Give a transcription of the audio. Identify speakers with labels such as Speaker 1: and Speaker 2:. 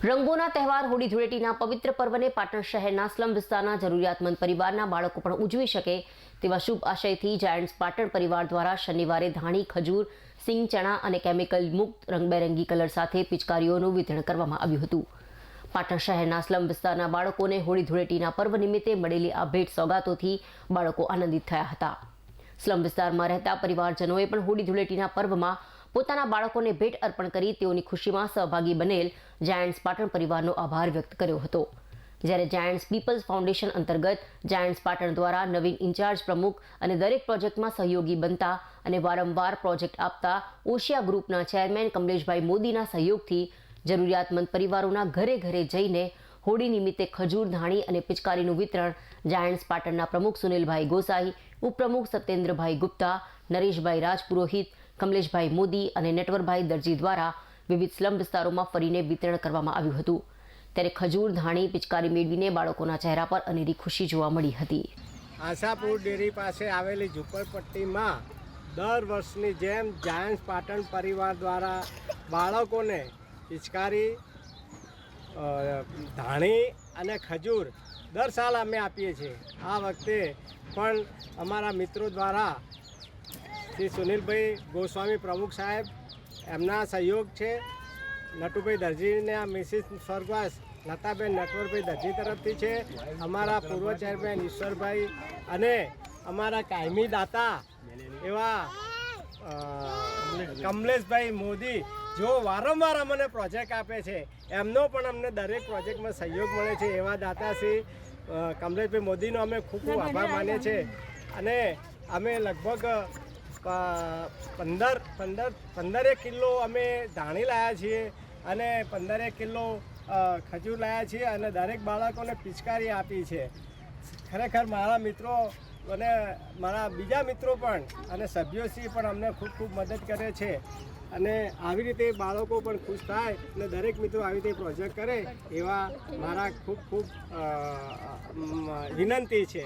Speaker 1: રંગોના તહેવાર હોળી ધૂળેટીના પવિત્ર પર્વને પાટણ શહેરના સ્લમ વિસ્તારના જરૂરિયાતમંદ પરિવારના બાળકો પણ ઉજવી શકે તેવા શુભ આશયથી જાયન્ટ્સ પાટણ પરિવાર દ્વારા શનિવારે ધાણી, ખજૂર, સિંગ, ચણા અને કેમિકલ મુક્ત રંગબેરંગી કલર સાથે પિચકારીઓનું વિતરણ કરવામાં આવ્યું હતું. પાટણ શહેરના સ્લમ વિસ્તારના બાળકોને હોળી ધૂળેટીના પર્વ નિમિત્તે મળેલી આ ભેટ સોગાતોથી બાળકો આનંદિત થયા હતા. સ્લમ વિસ્તારમાં રહેતા પરિવારજનોએ પણ હોળી ધૂળેટીના પર્વમાં પોતાના બાળકોને ભેટ અર્પણ કરી તેઓની ખુશીમાં સહભાગી બનેલ જાયન્ટ્સ પાટણ પરિવારનો આભાર વ્યક્ત કર્યો હતો. જ્યારે જાયન્ટ્સ પીપલ્સ ફાઉન્ડેશન અંતર્ગત જાયન્ટ્સ પાટણ દ્વારા નવીન ઇન્ચાર્જ પ્રમુખ અને દરેક પ્રોજેક્ટમાં સહયોગી બનતા અને વારંવાર પ્રોજેક્ટ આપતા ઓશિયા ગ્રુપના ચેરમેન કમલેશભાઈ મોદીના સહયોગથી જરૂરિયાતમંદ પરિવારોના ઘરે ઘરે જઈને હોળી નિમિત્તે ખજૂર, ધાણી અને પિચકારીનું વિતરણ જાયન્ટ્સ પાટણના પ્રમુખ સુનિલભાઈ ગોસાઈ, ઉપપ્રમુખ સત્યેન્દ્રભાઈ ગુપ્તા, નરેશભાઈ રાજપુરોહિત કમલેશભાઈ મોદી અને નેટવરભાઈ દરજી દ્વારા વિવિધ સ્લમ વિસ્તારોમાં ફરીને વિતરણ કરવામાં આવ્યું હતું. ત્યારે ખજૂર, ધાણી, પિચકારી મેળવીને બાળકોના ચહેરા પર અનેરી ખુશી જોવા મળી હતી.
Speaker 2: આશાપુર ડેરી પાસે આવેલી ઝુંપડપટ્ટીમાં દર વર્ષની જેમ જાયન્સ પાટણ પરિવાર દ્વારા બાળકોને પિચકારી ધાણી અને ખજૂર દર સાલ અમે આપીએ છીએ. આ વખતે પણ અમારા મિત્રો દ્વારા શ્રી સુનિલભાઈ ગોસ્વામી પ્રમુખ સાહેબ એમના સહયોગ છે. નટુભાઈ દરજીને આ મિસિસ સ્વર્ગવાસ લતાબેન નટવરભાઈ દરજી તરફથી છે. અમારા પૂર્વ ચેરમેન ઈશ્વરભાઈ અને અમારા કાયમી દાતા એવા કમલેશભાઈ મોદી જો વારંવાર અમને પ્રોજેક્ટ આપે છે. એમનો પણ અમને દરેક પ્રોજેક્ટમાં સહયોગ મળે છે. એવા દાતા શ્રી કમલેશભાઈ મોદીનો અમે ખૂબ ખૂબ આભાર માનીએ છીએ. અને અમે લગભગ પંદર પંદર પંદરેક કિલો અમે ધાણી લાવ્યા છીએ અને પંદરેક કિલો ખજૂર લાવ્યા છીએ અને દરેક બાળકોને પિચકારી આપી છે. ખરેખર મારા મિત્રો અને મારા બીજા મિત્રો પણ અને સભ્યોશ્રી પણ અમને ખૂબ ખૂબ મદદ કરે છે અને આવી રીતે બાળકો પણ ખુશ થાય અને દરેક મિત્રો આવી રીતે પ્રોજેક્ટ કરે એવા મારા ખૂબ ખૂબ વિનંતી છે.